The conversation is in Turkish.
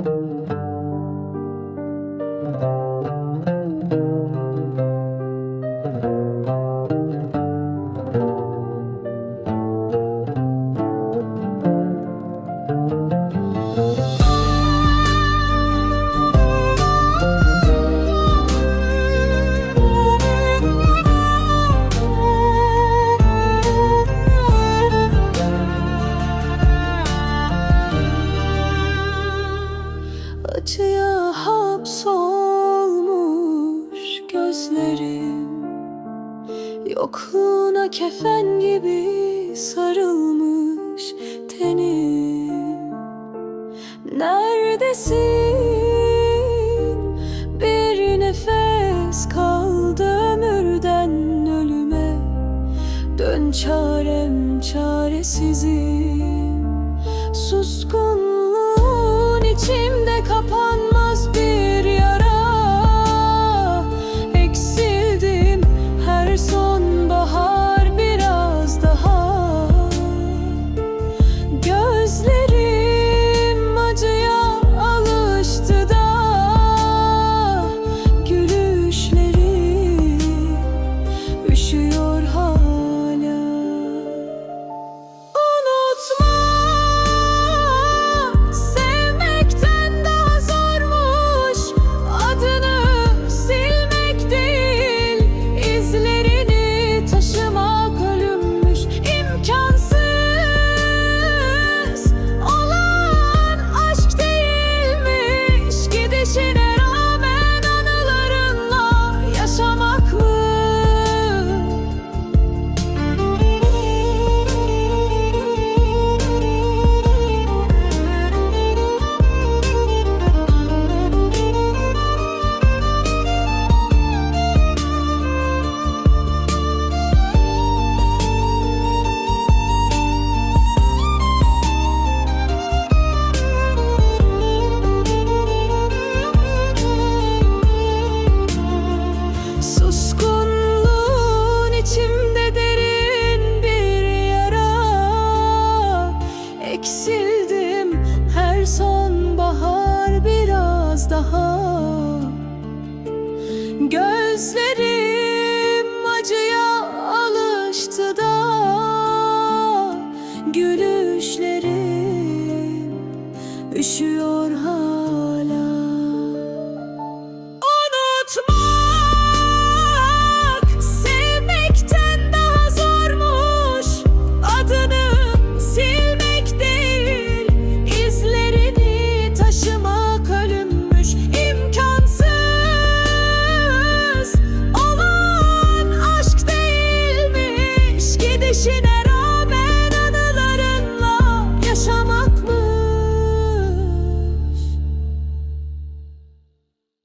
Acıya Yokluğuna kefen gibi sarılmış tenim Neredesin? Bir nefes kaldı ömürden ölüme. Dön çarem çaresizim sonbahar biraz daha. Gözlerim acıya alıştı da. Gülüşlerim üşüyor hala